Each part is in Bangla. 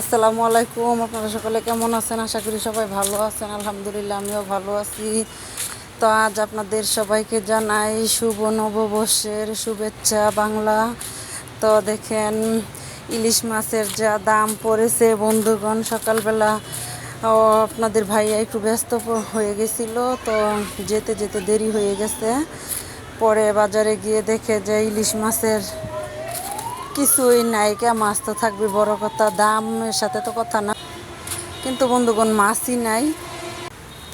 আসসালামু আলাইকুম, আপনারা সকলে কেমন আছেন? আশা করি সবাই ভালো আছেন, আলহামদুলিল্লাহ আমিও ভালো আছি। তো আজ আপনাদের সবাইকে জানাই শুভ নববর্ষের শুভেচ্ছা বাংলা। তো দেখেন, ইলিশ মাছের যা দাম পড়েছে, বন্ধুগণ, সকালবেলা, ও, আপনাদের ভাইয়া একটু ব্যস্ত হয়ে গেছিল, তো যেতে যেতে দেরি হয়ে গেছে। পরে বাজারে গিয়ে দেখে যে ইলিশ মাছের কিছুই নাই, কে মাছ তো থাকবে, বড় কথা, দামের সাথে তো কথা না। কিন্তু বন্ধুগণ, মাছই নাই।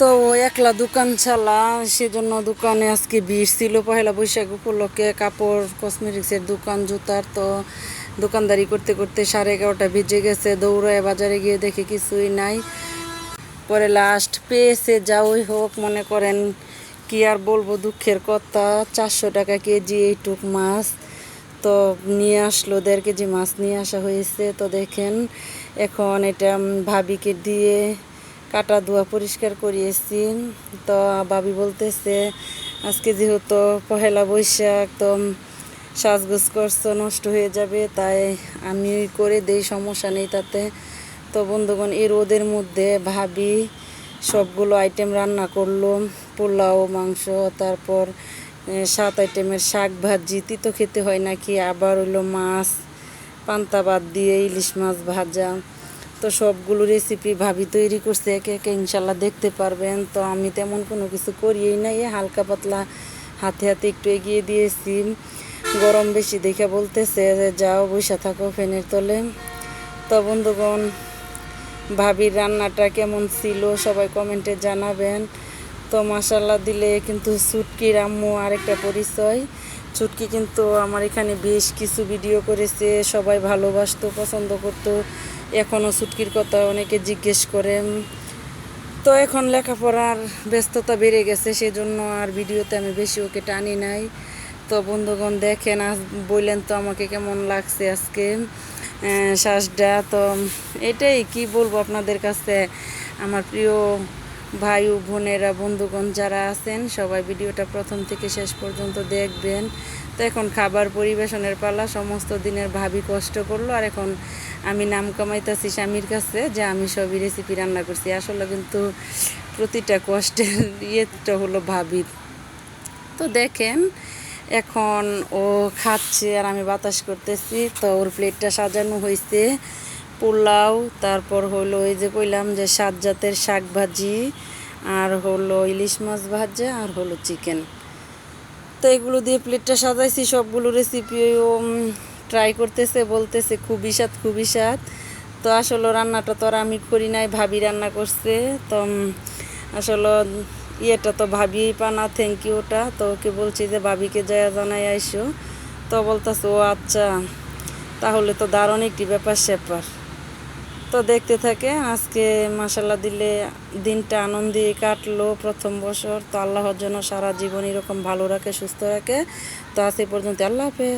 তো একলা দোকান চালা সেজন্য দোকানে আজকে ভিড় ছিল। পহেলা বৈশাখ উপলক্ষে কাপড় কসমেটিক্সের দোকান, জুতার তো দোকানদারি করতে করতে সাড়ে এগারোটা ভিজে গেছে। দৌড়ায় বাজারে গিয়ে দেখে কিছুই নাই। পরে লাস্ট পেয়েছে যাওই হোক, মনে করেন, কি আর বলব, দুঃখের কথা। চারশো টাকা কেজি এইটুক মাছ। তো নিয়ে আসলো দেড় কেজি মাছ নিয়ে আসা হয়েছে, তো দেখেন এখন এটা ভাবিকে দিয়ে কাটা ধোয়া পরিষ্কার করিয়েছি। তো ভাবি বলতেছে, আজকে যেহেতু পহেলা বৈশাখ, তো সাজগোজ করছ, নষ্ট হয়ে যাবে, তাই আমি করে দেই, সমস্যা নেই তাতে। তো বন্ধুগণ, এই রোদের মধ্যে ভাবি সবগুলো আইটেম রান্না করল, পোলাও, মাংস, তারপর সাত আইটেমের শাক ভাজি, তিতো খেতে হয় নাকি? আবার হইল মাছ, পান্তা ভাত দিয়ে ইলিশ মাছ ভাজা। তো সবগুলো রেসিপি ভাবি তৈরি করছে, একে একে ইনশাল্লাহ দেখতে পারবেন। তো আমি তেমন কোনো কিছু করিই নাই হালকা পাতলা হাতে হাতে একটু এগিয়ে দিয়েছি। গরম বেশি দেখে বলতেছে যে, যাও বসে থাকো ফ্যানের তলে। তো বন্ধুগণ, ভাবির রান্নাটা কেমন ছিল সবাই কমেন্টে জানাবেন। তো মাসাল্লাহ দিলে কিন্তু চুটকির আম্মু আরেকটা পরিচয়। চুটকি কিন্তু আমার এখানে বেশ কিছু ভিডিও করেছে, সবাই ভালোবাসতো, পছন্দ করতো। এখনও চুটকির কথা অনেকে জিজ্ঞেস করে তো এখন লেখাপড়ার ব্যস্ততা বেড়ে গেছে, সেজন্য আর ভিডিওতে আমি বেশি ওকে টানি নাই। তো বন্ধুগণ দেখেন, আজ বললেন তো আমাকে কেমন লাগছে আজকে শ্বাসটা তো এটাই কি বলব আপনাদের কাছে? আমার প্রিয় ভাই ও বোনেরা, বন্ধুগণ যারা আছেন, সবাই ভিডিওটা প্রথম থেকে শেষ পর্যন্ত দেখবেন। তো এখন খাবার পরিবেশনের পালা, সমস্ত দিনের ভাবি কষ্ট করল, আর এখন আমি নাম কামাইতেছি স্বামীর কাছে যে আমি সবই রেসিপি রান্না করছি। আসলে কিন্তু প্রতিটা কষ্টের ইয়েটা হলো ভাবির তো দেখেন, এখন ও খাচ্ছে আর আমি বাতাস করতেছি, তো ওর প্লেটটা সাজানো হয়েছে পোলাও, তারপর হলো এই যে কইলাম যে সাত জাতের শাক ভাজি আর হলো ইলিশ মাছ ভাজা, আর হলো চিকেন। তো এগুলো দিয়ে প্লেটটা সাজাইছি, সবগুলো রেসিপিও ট্রাই করতেছে, বলতেছে খুবই স্বাদ খুবই স্বাদ। তো আসলে রান্নাটা তো আর আমি করি নাই, ভাবি রান্না করছে। তো আসলে ইয়েটা তো ভাবিই পানা থ্যাংক ইউটা তো ওকে বলছি যে ভাবিকে জয়া জানাই আইসো। তো বলতেছে, ও আচ্ছা তাহলে তো দারুণ একটি ব্যাপার স্যাপার তো দেখতে থাকে, আজকে মাসাল্লাহ দিলে দিনটা আনন্দে কাটলো প্রথম বছর। তো আল্লাহর জন্য সারা জীবন এরকম ভালো রাখে, সুস্থ রাখে। তো আজ পর্যন্ত আল্লাহ হাফেজ।